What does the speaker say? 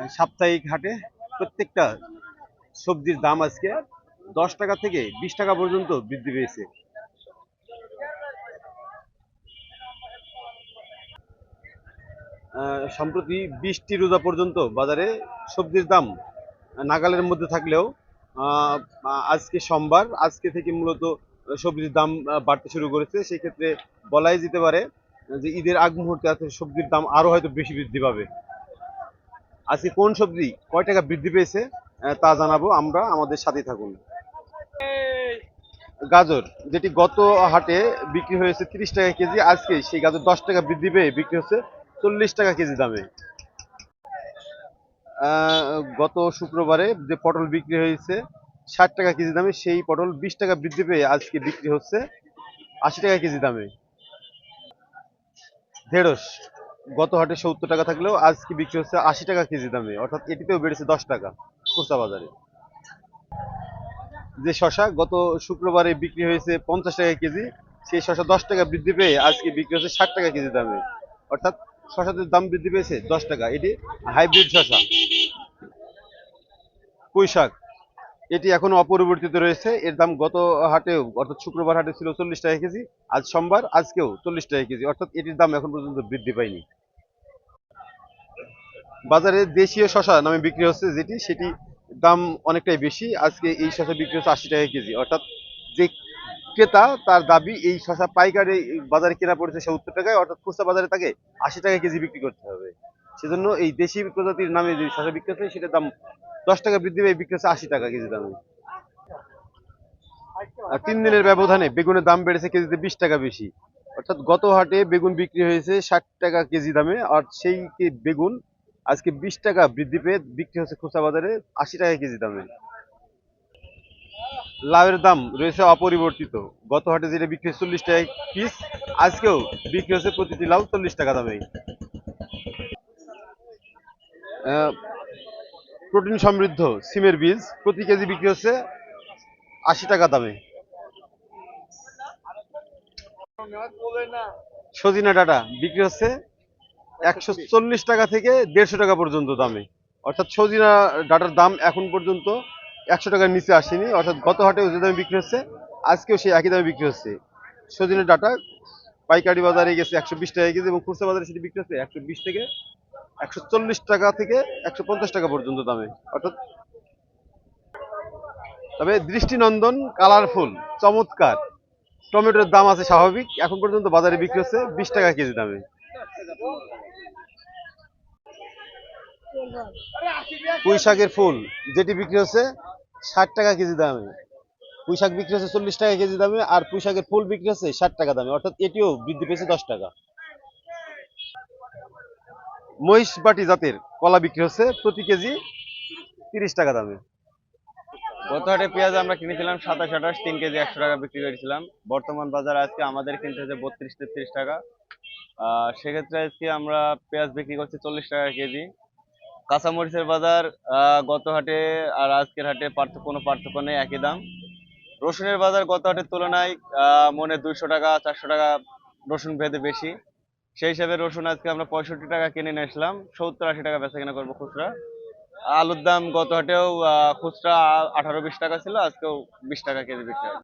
আহ, সাপ্তাহিক হাটে প্রত্যেকটা সবজির দাম আজকে দশ টাকা থেকে বিশ টাকা পর্যন্ত বৃদ্ধি পেয়েছে। সম্প্রতি বৃষ্টি রোজা পর্যন্ত বাজারে সবজির দাম নাগালের মধ্যে থাকলেও আজকে সোমবার আজকে থেকে মূলত সবজির দাম বাড়তে শুরু করেছে। সেক্ষেত্রে বলাই যেতে পারে যে ঈদের আগ মুহূর্তে আজকে সবজির দাম আরও হয়তো বেশি বৃদ্ধি পাবে। আজকে কোন সবজি কয় টাকা বৃদ্ধি পেয়েছে তা জানাব আমরা, আমাদের সাথে থাকুন। গাজর, যেটি গত হাটে বিক্রি হয়েছে তিরিশ টাকা কেজি, আজকে সেই গাজর দশ টাকা বৃদ্ধি পেয়ে বিক্রি হচ্ছে চল্লিশ টাকা কেজি দামে। গত শুক্রবারে যে পটল বিক্রি হয়েছে ষাট টাকা কেজি দামে, সেই পটল বিশ টাকা বৃদ্ধি পেয়ে আজকে বিক্রি হচ্ছে আশি টাকা কেজি দামে। ঢেঁড়স গত হাটে সত্তর টাকা থাকলেও আজকে বিক্রি হচ্ছে আশি টাকা কেজি দামে, অর্থাৎ এটিতেও বেড়েছে দশ টাকা খুচরা বাজারে যে শশা গত শুক্রবারে বিক্রি হয়েছে পঞ্চাশ টাকা কেজি, সেই শশা দশ টাকা বৃদ্ধি পেয়ে আজকে বিক্রি হচ্ছে ষাট টাকা কেজি দামে। অর্থাৎ শশাদের দাম বৃদ্ধি পেয়েছে দশ টাকা। এটি হাইব্রিড শশা। পুঁই শাক এটি এখনও অপরিবর্তিত রয়েছে। এর দাম গত হাটেও অর্থাৎ শুক্রবার হাটে ছিল চল্লিশ টাকা কেজি, আজ সোমবার, আজকেও চল্লিশ টাকা কেজি, অর্থাৎ এটির দাম এখন পর্যন্ত বৃদ্ধি পায়নি। বাজারে দেশীয় শশা নামে বিক্রি হচ্ছে যেটি, সেটি দাম অনেকটাই বেশি। আজকে এই শশা বিক্রি হচ্ছে আশি টাকা কেজি, অর্থাৎ যে ক্রেতা তার দাবি, এই শশা পাইকারি বাজারে কেনা পড়েছে সত্তর টাকায়, অর্থাৎ খুচরা বাজারে তাকে আশি টাকা কেজি বিক্রি করতে হবে। সেজন্য এই দেশি প্রজাতির নামে যে শশা বিক্রি হচ্ছে, সেটার দাম দশ টাকা বৃদ্ধি পেয়ে বিক্রি হচ্ছে আশি টাকা কেজি দামে। আর তিন দিনের ব্যবধানে বেগুনের দাম বেড়েছে কেজিতে বিশ টাকা বেশি। অর্থাৎ গত হাটে বেগুন বিক্রি হয়েছে ষাট টাকা কেজি দামে, আর সেই বেগুন আজকে বিশ টাকা বৃদ্ধি পেয়ে বিক্রি হচ্ছে খুচরা বাজারে আশি টাকা কেজি দামে। লাউয়ের দাম রয়েছে অপরিবর্তিত। গত হাটে যেটা বিক্রি হচ্ছে চল্লিশ টাকা পিস, আজকেও বিক্রি হচ্ছে প্রতিটি লাউ চল্লিশ টাকা দামে। প্রোটিন সমৃদ্ধ সিমের বীজ, প্রতি কেজি বিক্রি হচ্ছে আশি টাকা দামে। সজিনা ডাটা বিক্রি হচ্ছে একশো চল্লিশ টাকা থেকে দেড়শো টাকা পর্যন্ত দামে। অর্থাৎ সজিনা ডাটার দাম এখন পর্যন্ত একশো টাকার নিচে আসেনি। অর্থাৎ গত হাটেও যে দামে বিক্রি হচ্ছে, আজকেও সেই একই দামে বিক্রি হচ্ছে। সজিনা ডাটা পাইকারি বাজারে গেছে একশো বিশ টাকা কেজি এবং খুচরা বাজারে সেটি বিক্রি হচ্ছে একশো বিশ থেকে একশো চল্লিশ টাকা থেকে একশো পঞ্চাশ টাকা পর্যন্ত দামে। অর্থাৎ তবে দৃষ্টিনন্দন কালারফুল, চমৎকার। টমেটোর দাম আছে স্বাভাবিক, এখন পর্যন্ত বাজারে বিক্রি হচ্ছে বিশ টাকা কেজি দামে। পুঁই শাকের ফুল, যেটি বিক্রি হচ্ছে ষাট টাকা কেজি দামে। পুঁই শাক বিক্রি হচ্ছে চল্লিশ টাকা কেজি দামে, আর পুঁই শাকের ফুল বিক্রি হচ্ছে ষাট টাকা দামে। অর্থাৎ এটিও বৃদ্ধি পেয়েছে দশ টাকা। মহিষবাটি জাতের কলা বিক্রি হচ্ছে প্রতি কেজি তিরিশ টাকা দামে। গত হাটে পেঁয়াজ আমরা কিনেছিলাম সাতাশ, আঠাশ, তিন কেজি একশো টাকা বিক্রি করেছিলাম। বর্তমান বাজার আজকে আমাদের কিনতে হচ্ছে বত্রিশ, তেত্রিশ টাকা। সেক্ষেত্রে আজকে আমরা পেঁয়াজ বিক্রি করছি চল্লিশ টাকা কেজি। কাঁচামরিচের বাজার গত হাটে আর আজকের হাটে পার্থক্য, কোনো পার্থক্য নেই, একই দাম। রসুনের বাজার গত হাটের তুলনায় মনে দুইশো টাকা, চারশো টাকা রসুন ভেদে বেশি। সেই হিসাবে রসুন আজকে আমরা পঁয়ষট্টি টাকা কিনে নিয়ে আসলাম। সত্তর আশি টাকা বেচা কেনা করব খুচরা। আলুর দাম গত হাটেও খুচরা আঠারো বিশ টাকা ছিল, আজকেও বিশ টাকা কেজি বিক্রি